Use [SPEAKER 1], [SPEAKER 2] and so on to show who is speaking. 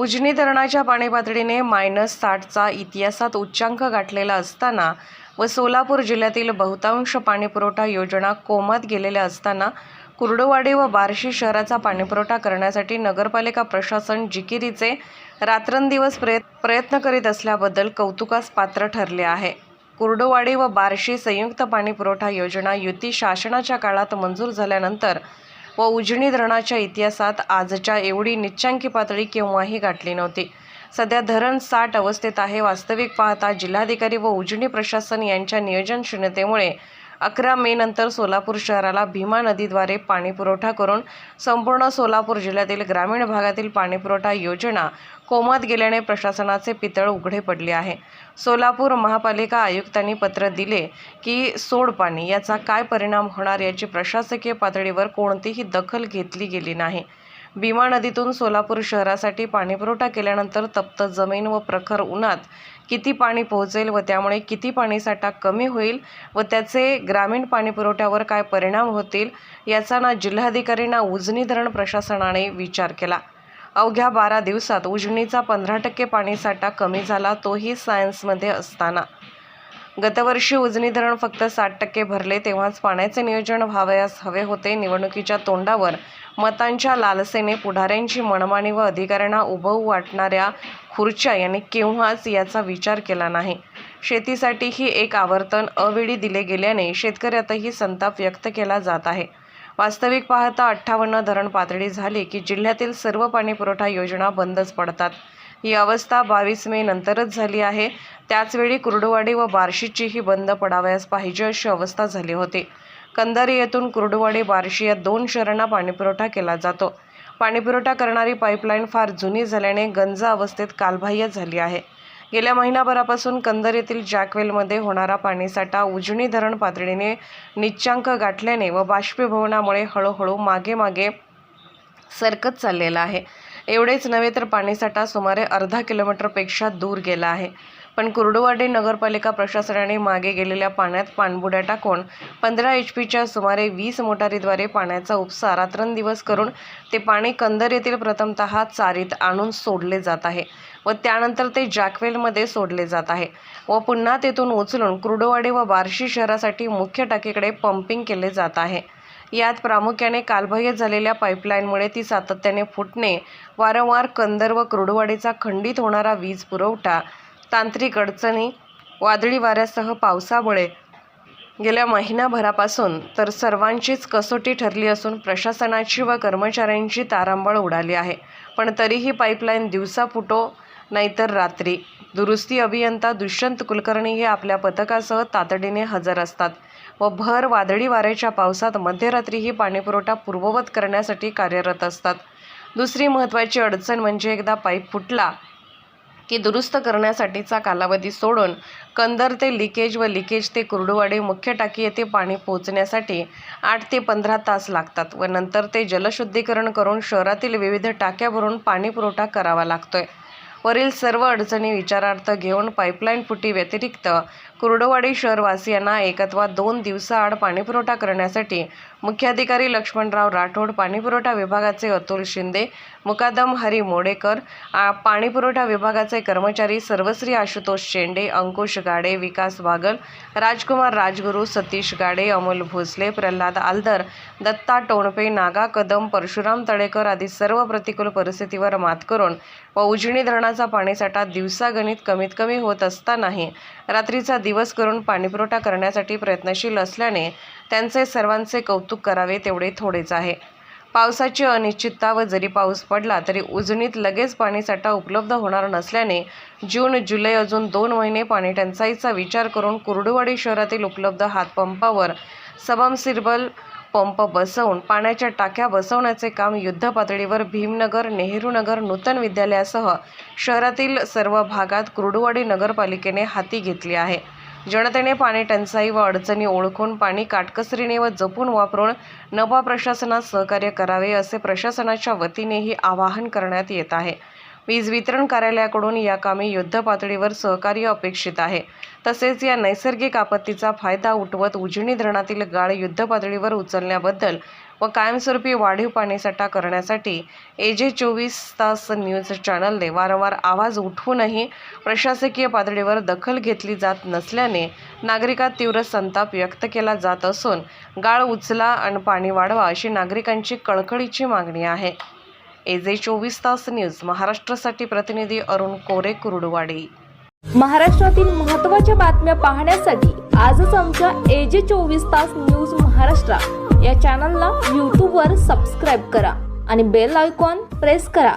[SPEAKER 1] उजनी धरणाच्या पाणीपातळीने मायनस साठचा इतिहासात उच्चांक गाठलेला असताना व सोलापूर जिल्ह्यातील बहुतांश पाणीपुरवठा योजना कोमात गेलेल्या असताना कुर्डुवाडी व बार्शी शहराचा पाणीपुरवठा करण्यासाठी नगरपालिका प्रशासन जिकिरीचे रात्रंदिवस प्रयत् प्रयत्न करीत असल्याबद्दल कौतुकास पात्र ठरले आहे. कुर्डुवाडी व बार्शी संयुक्त पाणीपुरवठा योजना युती शासनाच्या काळात मंजूर झाल्यानंतर व उजनी धरणाच्या इतिहासात आजच्या एवढी निच्चांकी पातळी केव्हाही गाठली नव्हती. सध्या धरण साठ अवस्थेत आहे. वास्तविक पाहता जिल्हाधिकारी व उजनी प्रशासन यांच्या नियोजनशीलतेमुळे अकरा मे नंतर सोलापूर शहराला भीमा नदीद्वारे पाणीपुरवठा करून संपूर्ण सोलापूर जिल्ह्यातील ग्रामीण भागातील पाणीपुरवठा योजना कोमात गेल्याने प्रशासनाचे पितळ उघडे पडले आहे. सोलापूर महापालिका आयुक्तांनी पत्र दिले की सोडपाणी याचा काय परिणाम होणार याची प्रशासकीय पातळीवर कोणतीही दखल घेतली गेली नाही. भीमा नदीतून सोलापूर शहरासाठी पाणीपुरवठा केल्यानंतर तप्त जमीन व प्रखर उन्हात किती पाणी पोहोचेल व त्यामुळे किती पाणीसाठा कमी होईल व त्याचे ग्रामीण पाणीपुरवठ्यावर काय परिणाम होतील याचा ना जिल्हाधिकारी ना उजनी धरण प्रशासनाने विचार केला. अवघ्या बारा दिवसात उजनीचा पंधरा टक्के पाणीसाठा कमी झाला तोही सायन्समध्ये असताना. गतवर्षी उजनी धरण फक्त साठ टक्के भरले तेव्हाच पाण्याचे नियोजन व्हावयास हवे होते. निवडणुकीच्या तोंडावर मतांच्या लालसेने पुढाऱ्यांची मनमानी व अधिकाऱ्यांना उभं वाटणाऱ्या खुर्च्या यांनी केव्हाच याचा विचार केला नाही. शेतीसाठीही एक आवर्तन अवेळी दिले गेल्याने शेतकऱ्यातही संताप व्यक्त केला जात आहे. वास्तविक पाहता अठ्ठावन्न धरण पातळी झाली की जिल्ह्यातील सर्व पाणीपुरवठा योजना बंदच पडतात. ही अवस्था बावीस मे नंतरच झाली आहे. त्याचवेळी कुर्डुवाडी व बार्शीचीही बंद पडावयास पाहिजे अशी अवस्था झाली होती. कंदारी येथून कुर्डुवाडी बार्शी या दोन शहरांना पाणीपुरवठा केला जातो. पाणीपुरवठा करणारी पाईपलाईन फार जुनी झाल्याने गंज अवस्थेत कालबाह्य झाली आहे. गेल्या महिनाभरापासून कंदर येथील जॅकवेलमध्ये होणारा पाणीसाठा उजनी धरण पातळीने निच्चांक गाठल्याने व बाष्पीभवनामुळे हळूहळू मागे मागे सरकत चाललेला आहे. एवढेच नव्हे तर पाणीसाठा सुमारे अर्धा किलोमीटरपेक्षा दूर गेला आहे. पण कुर्डुवाडी नगरपालिका प्रशासनाने मागे गेलेल्या पाण्यात पाणबुड्या टाकून पंधरा एच पीच्या सुमारे वीस मोटारीद्वारे पाण्याचा उपसा रात्रंदिवस करून ते पाणी कंदर येथील प्रथमतः चारीत आणून सोडले जात आहे व त्यानंतर ते जॅकवेलमध्ये सोडले जात आहे व पुन्हा तेथून उचलून कुर्डुवाडी व बार्शी शहरासाठी मुख्य टाकीकडे पंपिंग केले जात आहे. यात प्रामुख्याने कालबाह्य झालेल्या पाईपलाईनमुळे ती सातत्याने फुटणे वारंवार कंदर व कुर्डुवाडीचा खंडित होणारा वीज पुरवठा तांत्रिक अडचणी वादळी वाऱ्यासह पावसामुळे गेल्या महिनाभरापासून तर सर्वांचीच कसोटी ठरली असून प्रशासनाची व कर्मचाऱ्यांची तारांबळ उडाली आहे. पण तरीही पाईपलाईन दिवसा फुटो नाहीतर रात्री. दुरुस्ती अभियंता दुष्यंत कुलकर्णी हे आपल्या पथकासह तातडीने हजर असतात व भर वादळी वाऱ्याच्या पावसात मध्यरात्रीही पाणीपुरवठा पूर्ववत करण्यासाठी कार्यरत असतात. दुसरी महत्त्वाची अडचण म्हणजे एकदा पाईप फुटला की दुरुस्त करण्यासाठीचा कालावधी सोडून कंदर ते लिकेज व लिकेज ते कुर्डुवाडी मुख्य टाकी येथे पाणी पोहोचण्यासाठी आठ ते पंधरा तास लागतात व नंतर ते जलशुद्धीकरण करून शहरातील विविध टाक्या भरून पाणीपुरवठा करावा लागतोय. वरील सर्व अडचणी विचारार्थ घेऊन पाईपलाईन फुटी व्यतिरिक्त कुर्डुवाडी शहरवासियांना एक अथवा दोन दिवसाआड पाणीपुरवठा करण्यासाठी मुख्याधिकारी लक्ष्मणराव राठोड पाणीपुरवठा विभागाचे अतुल शिंदे मुकादम हरी मोडेकर आ- पाणीपुरवठा विभागाचे कर्मचारी सर्वश्री आशुतोष शेंडे अंकुश गाडे विकास बागल राजकुमार राजगुरू सतीश गाडे अमोल भोसले प्रल्हाद आलदर दत्ता टोणपे नागा कदम परशुराम तळेकर आदी सर्व प्रतिकूल परिस्थितीवर मात करून व उजनी धरणाचा पाणीसाठा दिवसागणित कमीत कमी होत असतानाही रात्रीचा दिवस करून पाणीपुरवठा करण्यासाठी प्रयत्नशील असल्याने त्यांचे सर्वांचे कौतुक करावे तेवढे थोडेच आहे. पावसाची अनिश्चितता व जरी पाऊस पडला तरी उजनीत लगेच पाणीसाठा उपलब्ध होणार नसल्याने जून जुलै अजून दोन महिने पाणी टंचाईचा विचार करून कुर्डुवाडी शहरातील उपलब्ध हातपंपावर सबमसिर्बल पंप बसवून पाण्याच्या टाक्या बसवण्याचे काम युद्धपातळीवर भीमनगर नेहरूनगर नूतन विद्यालयासह शहरातील सर्व भागात कुर्डुवाडी नगरपालिकेने हाती घेतली आहे. जनतेने पाणी टंचाई व अडचणी ओळखून पाणी काटकसरीने व जपून वापरून नभा प्रशासनास सहकार्य करावे असे प्रशासनाच्या वतीनेही आवाहन करण्यात येत आहे. वीज वितरण कार्यालयाकडून या कामी युद्धपातळीवर सहकार्य अपेक्षित आहे. तसेच या नैसर्गिक आपत्तीचा फायदा उठवत उजनी धरणातील गाळ युद्धपातळीवर उचलण्याबद्दल व कायमस्वरूपी वाढीव पाणीसाठा करण्यासाठी ए जे चोवीस तास न्यूज चॅनलने वारंवार आवाज उठवूनही प्रशासकीय पातळीवर दखल घेतली जात नसल्याने नागरिकात तीव्र संताप व्यक्त केला जात असून गाळ उचला आणि पाणी वाढवा अशी नागरिकांची कळकळीची मागणी आहे. एजे चोवीस तास न्यूज महाराष्ट्रासाठी प्रतिनिधी अरुण कोरे कुरुडवाडी.
[SPEAKER 2] महाराष्ट्रातील महत्त्वाच्या बातम्या पाहण्यासाठी आजच आमच्या एजे चोवीस तास न्यूज महाराष्ट्र या चॅनलला यूट्यूबवर सबस्क्राईब करा आणि बेल आयकॉन प्रेस करा.